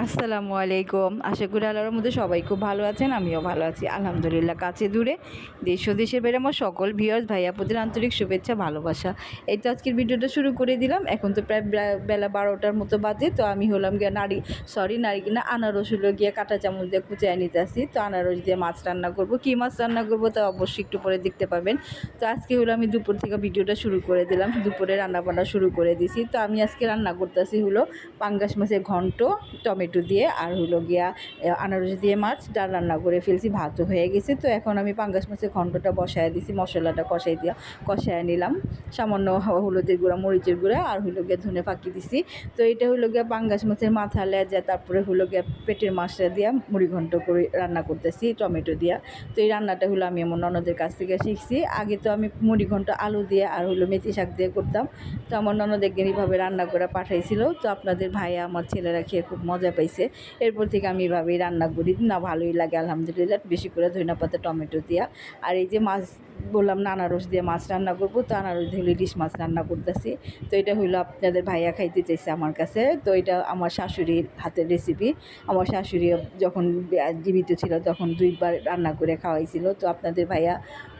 আসসালামু আলাইকুম। আশা করি আল্লাহর মধ্যে সবাই খুব ভালো আছেন, আমিও ভালো আছি। আলহামদুলিল্লাহ, কাছে দূরে। দেশ ও দেশের বেড়ে আমার সকল ভিউয়ার্স ভাইয়াপুদের আন্তরিক শুভেচ্ছা, ভালোবাসা। এই তো আজকের ভিডিওটা শুরু করে দিলাম। এখন তো প্রায় বেলা বারোটার মতো বাজে, তো আমি হলাম গিয়ে নারী সরি নারী কিনা আনারস হলো গিয়ে কাঁটা চামচ দিয়ে কুচায় নিতে আসি। তো আনারস দিয়ে মাছ রান্না করব। কী মাছ রান্না করব তা অবশ্যই একটু পরে দেখতে পাবেন। তো আজকে হলো আমি দুপুর থেকে ভিডিওটা শুরু করে দিলাম। দুপুরে রান্না বান্না শুরু করে দিছি। তো আমি আজকে রান্না করতেছি হলো পাঙ্গাস মাছের ঘন্ট, টমেটো দিয়ে আর হলো গিয়া আনারস দিয়ে মাছ, ডাল রান্না করে ফেলছি ভাতও হয়ে গেছে। তো এখন আমি পাঙ্গাস মাছের ঘন্টটা বসায় দিছি, মশলাটা কষাই দিয়া, কষায় নিলাম। সামান্য হলুদের গুঁড়া, মরিচের গুঁড়া আর হলো গিয়া ধনে ফাঁকি দিছি। তো এটা হলো গিয়া পাঙ্গাস মাছের মাথা লেজা, তারপরে হলো গিয়া পেটের মাছটা দিয়া মুড়ি ঘন্ট করে রান্না করতেছি, টমেটো দিয়া। তো এই রান্নাটা হলো আমি আমার ননদের কাছ থেকে শিখছি। আগে তো আমি মুড়ি ঘন্ট, আলু দিয়ে আর হলো মেথি শাক দিয়ে করতাম। তো আমার ননদ একদিন এইভাবে রান্না করে পাঠাইছিল। তো আপনাদের ভাইয়া, আমার ছেলেরা খেয়ে খুব মজা পাইছে। এরপর থেকে আমি এভাবেই রান্না করি। না, ভালোই লাগে, আলহামদুলিল্লাহ। বেশি করে ধনিয়া পাতা, টমেটো দিয়া। আর এই যে মাছ, বললাম না, আনারস দিয়ে মাছ রান্না করব, তো আনারস দিয়ে ইলিশ মাছ রান্না করতেছি। তো এটা হলো আপনাদের ভাইয়া খাইতে চাইছে আমার কাছে। তো এটা আমার শাশুড়ির হাতের রেসিপি আমার শাশুড়ি যখন জীবিত ছিল, তখন দুইবার রান্না করে খাওয়াইছিল। তো আপনাদের ভাইয়া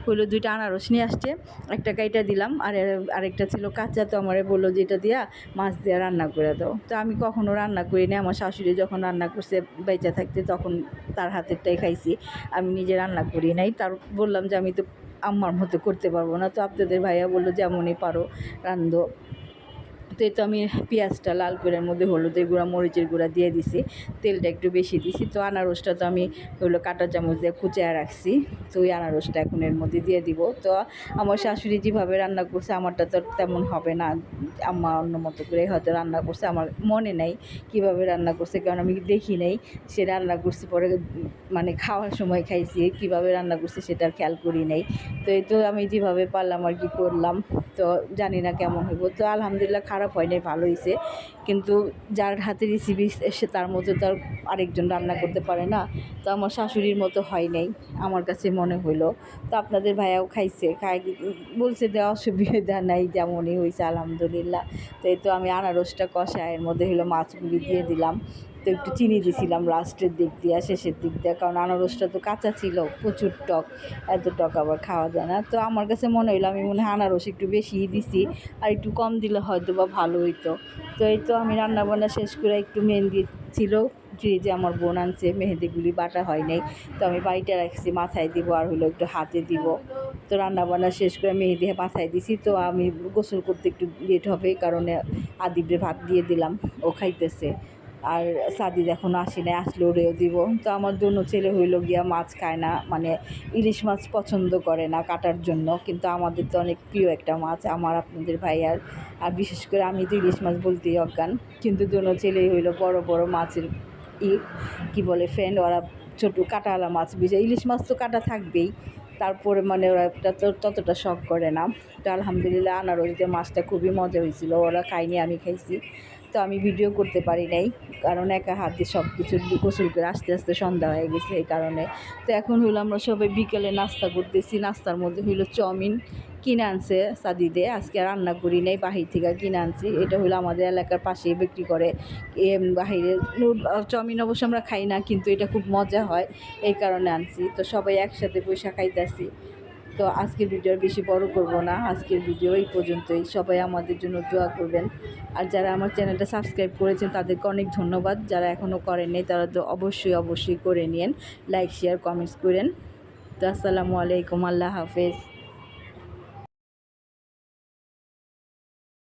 হলো দুইটা আনারস নিয়ে আসছে। একটা কাইটা দিলাম আর আরেকটা ছিল কাঁচা, তো আমারে বলল যে এটা দিয়া মাছ দিয়ে রান্না করে দাও। তো আমি কখনো রান্না করি না আমার শাশুড়ি যখন রান্না করছে বেঁচে থাকতে তখন তার হাতেরটাই খাইছি। আমি নিজে রান্না করি নাই, তার বললাম যে আমি তো আম্মার মতো করতে পারব না। তো আপনাদের ভাইয়া বলল যেমনই পারো, রান্ধো। তো এই তো আমি পেঁয়াজটা লাল করে মধ্যে হলুদের গুঁড়া, মরিচের গুঁড়া দিয়ে দিছি। তেলটা একটু বেশি দিছি। তো আনারসটা তো আমি হলো কাঁটা চামচ দিয়ে কুচায় রাখছি। তো ওই আনারসটা এখন এর মধ্যে দিয়ে দিব। তো আমার শাশুড়ি যেভাবে রান্না করছে, আমারটা তো তেমন হবে না। আম্মা অন্য মতো করে হয়তো রান্না করছে। আমার মনে নেই কীভাবে রান্না করছে, কারণ আমি দেখি নেই সে রান্না করছে পরে মানে খাওয়ার সময় খাইছি, কীভাবে রান্না করছে সেটা আর খেয়াল করি নাই। তো এই তো আমি যেভাবে পারলাম আর কি করলাম। তো জানি না কেমন হইব। তো আলহামদুলিল্লাহ খারাপ হয় নাই ভালো হয়েছে কিন্তু যার হাতে রেসিপি এসে তার মতো তো আর আরেকজন রান্না করতে পারে না। তো আমার শাশুড়ির মতো হয় নাই, আমার কাছে মনে হইল। তো আপনাদের ভাইয়াও খাইছে খাই বলছে দেওয়া অসুবিধা নাই, যেমনই হয়েছে আলহামদুলিল্লাহ। তো এই তো আমি আনারসটা কষায়ের মধ্যে হলো মাছগুলি দিয়ে দিলাম। তো একটু চিনি দিয়েছিলাম লাস্টের দিক দিয়ে, শেষের দিক দিয়ে, কারণ আনারসটা তো কাঁচা ছিল, প্রচুর টক, এত টক আবার খাওয়া যায় না। তো আমার কাছে মনে হইল আমি মনে হয় আনারস একটু বেশিই দিছি, আর একটু কম দিলে হয়তো বা ভালো হইতো। তো এই তো আমি রান্না বান্না শেষ করে একটু মেহেন্দি ছিল, যে যে আমার বোন আনছে, মেহেন্দিগুলি বাটা হয় নাই, তো আমি বাড়িটা রাখছি, মাথায় দিব আর হলো একটু হাতে দিব। তো রান্না বান্না শেষ করে মেহেদি মাথায় দিছি, তো আমি গোসল করতে একটু লেট হবে কারণে আদিবরে ভাত দিয়ে দিলাম, ও খাইতেছে। আর সাদিদ এখনও আসি নাই আসলে ওরেও দিব। তো আমার দোনো ছেলে হইল গিয়া মাছ খায় না মানে ইলিশ মাছ পছন্দ করে না কাটার জন্য। কিন্তু আমাদের তো অনেক প্রিয় একটা মাছ, আমার, আপনাদের ভাইয়ার। আর আর বিশেষ করে আমি তো ইলিশ মাছ বলতেই অজ্ঞান। কিন্তু দোনো ছেলেই হইল বড় বড় মাছের ই, কী বলে ফ্রেন্ড ওরা ছোটো কাটাওয়ালা মাছ বুঝে। ইলিশ মাছ তো কাটা থাকবেই। তারপরে মানে ওরা একটা তো, ততটা শখ করে না। তো আলহামদুলিল্লাহ আনারসিতে মাছটা খুবই মজা হয়েছিল। ওরা খায়নি, আমি খাইছি। তো আমি ভিডিও করতে পারি নাই, কারণ একা হাতে সব কিছু গোসল করে আস্তে আস্তে সন্ধ্যা হয়ে গেছে এই কারণে। তো এখন হইল আমরা সবাই বিকেলে নাস্তা করতেছি, নাস্তার মধ্যে হইল চাউমিন কিনে আনছে সাদিদে, আজকে রান্না করি নাই, বাহির থেকে কিনে আনছি। এটা হলো আমাদের এলাকার পাশেই বিক্রি করে এ বাহিরের চাউমিন অবশ্য আমরা খাই না, কিন্তু এটা খুব মজা হয়, এই কারণে আনছি। তো সবাই একসাথে পয়সা খাইতেছি। তো আজকের ভিডিও বেশি বড় করব না। আজকের ভিডিও এই পর্যন্তই। সবাই আমাদের জন্য দোয়া করবেন। আর যারা আমার চ্যানেলটা সাবস্ক্রাইব করেছেন, তাদেরকে অনেক ধন্যবাদ। যারা এখনও করেননি তারা তো অবশ্যই অবশ্যই করে নিন লাইক, শেয়ার, কমেন্টস করেন। তো আসসালামু আলাইকুম। আল্লাহ হাফেজ।